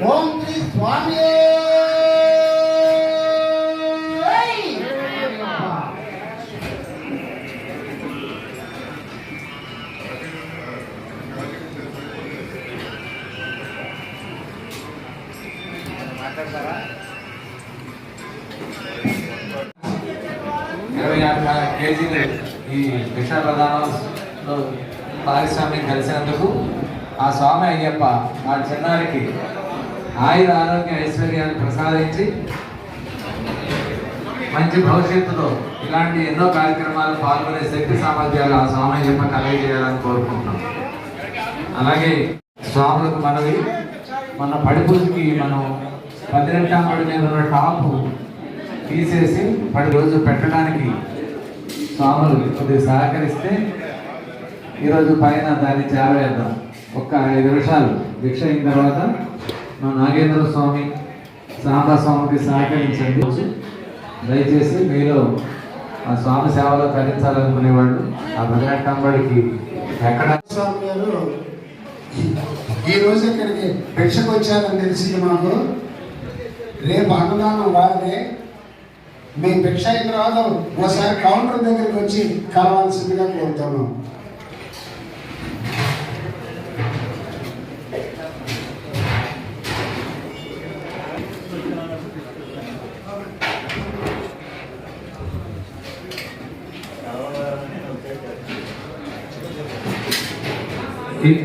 Only one year. ఇరవై ఆరు కేజీలు ఈ విష ప్రధానంలో పారిశ్రామిక కలిసినందుకు ఆ స్వామి అయ్యప్ప మా చిన్నారికి ఆయుర ఆరోగ్య ఐశ్వర్యాన్ని ప్రసాదించి మంచి భవిష్యత్తులో ఇలాంటి ఎన్నో కార్యక్రమాలు పాల్గొనే శక్తి సామర్థ్యాలు ఆ స్వామి అయ్యప్ప కలిగజేయాలని కోరుకుంటున్నాం. అలాగే స్వాములకు మనవి మన పడిపూజకి మనం పదినెట్టాం పడి మీద ఉన్న టాపు తీసేసి పది రోజు పెట్టడానికి స్వాములు కొద్దిగా సహకరిస్తే ఈరోజు పైన దాన్ని చేరవేద్దాం ఒక్క ఐదు నిమిషాలు. భిక్ష అయిన తర్వాత మా నాగేంద్ర స్వామి సాంబా స్వామికి సహకరించండి. దయచేసి మీలో ఆ స్వామి సేవలో తరించాలనుకునేవాళ్ళు ఆ భద్రకంబడికి ఎక్కడ? స్వామి గారు ఈ రోజు ఇక్కడికి భిక్షకు వచ్చారని తెలిసింది మాకు. రేపు అన్నదానం వారిదే మీ భిక్ష అయిన తర్వాత ఒకసారి కౌంటర్ దగ్గరికి వచ్చి కలవాల్సిందిగా కోరుతున్నాం ఈ-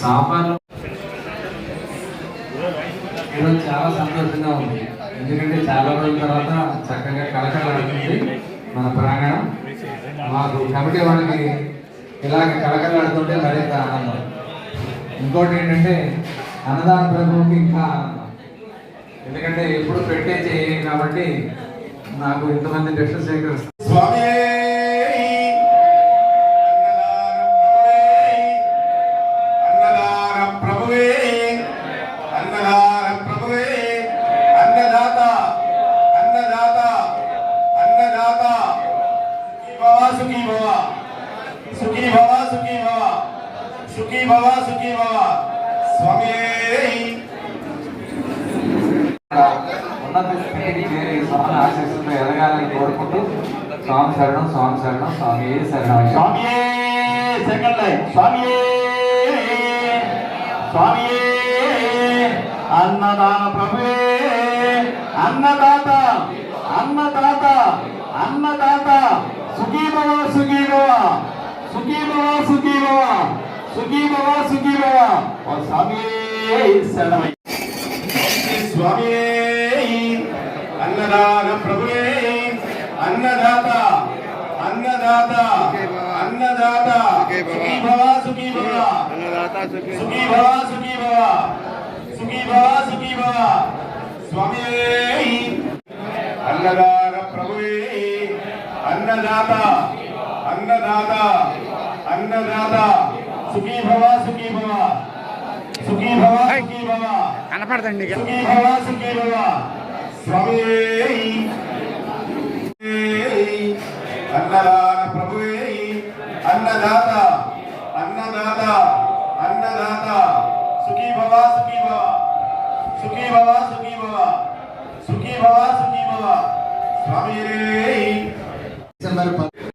సాంబార్లో ఈరోజు చాలా సంతోషంగా ఉంది. ఎందుకంటే చాలా రోజుల తర్వాత చక్కగా కలకలాడుతుంది మన ప్రాంగణం. మాకు కమిటీ వాళ్ళకి ఇలాగ కలకలాడుతుంటే మరింత ఆనందం. ఇంకోటి ఏంటంటే అన్నదాన ప్రభువుకి ఇంకా ఎందుకంటే ఎప్పుడు పెట్టే చేయం కాబట్టి నాకు ఇంతమంది భిక్ష సేకరిస్తారు స్వామి అన్నదాన ప్రభువే అన్నదాన ప్రభువే అన్నదాత అన్నదాత అన్నదాత సుఖీ భవ సుఖీ భవ సుఖీ భవ సుఖీ భవ సుఖీ భవ సుఖీ భవ స్వామి. ఉన్నత స్థితికి చేరి స్వామి ఆశీస్సులతో ఎదగాలని కోరుకుంటూ స్వామి శరణం స్వామి శరణం స్వామి శరణం. స్వామియే సెకండ్ లైన్ స్వామియే స్వామియే అన్నదాన ప్రభువే అన్నదాత అన్నదాత అన్నదాత. సుఖీ భవ సుఖీ భవ సుఖీ భవ సుఖీ ఓ స్వామియే శరణమై. స్వామి అన్నదాన ప్రభువే అన్నదాత అన్నదాత అన్నదాత. సుఖీ భవ సుఖీ భవ సుఖీ భవ సుఖీ భవ అన్నదాన ప్రభువే అన్నదాత అన్నదాత అన్నదాత. సుఖీ భవ సుఖీ భవ. సుఖీ భవ సుఖీ భవ. కనపడదండి. సుఖీ భవ సుఖీ భవ. స్వామి. అన్నదాన ప్రభువే. అన్నదాత అన్నదాత అన్నదాత. సుఖీ భవ సుఖీ భవ. సుఖీ భవ సుఖీ భవ. సుఖీ భవ సుఖీ భవ. స్వామి డిసెంబర్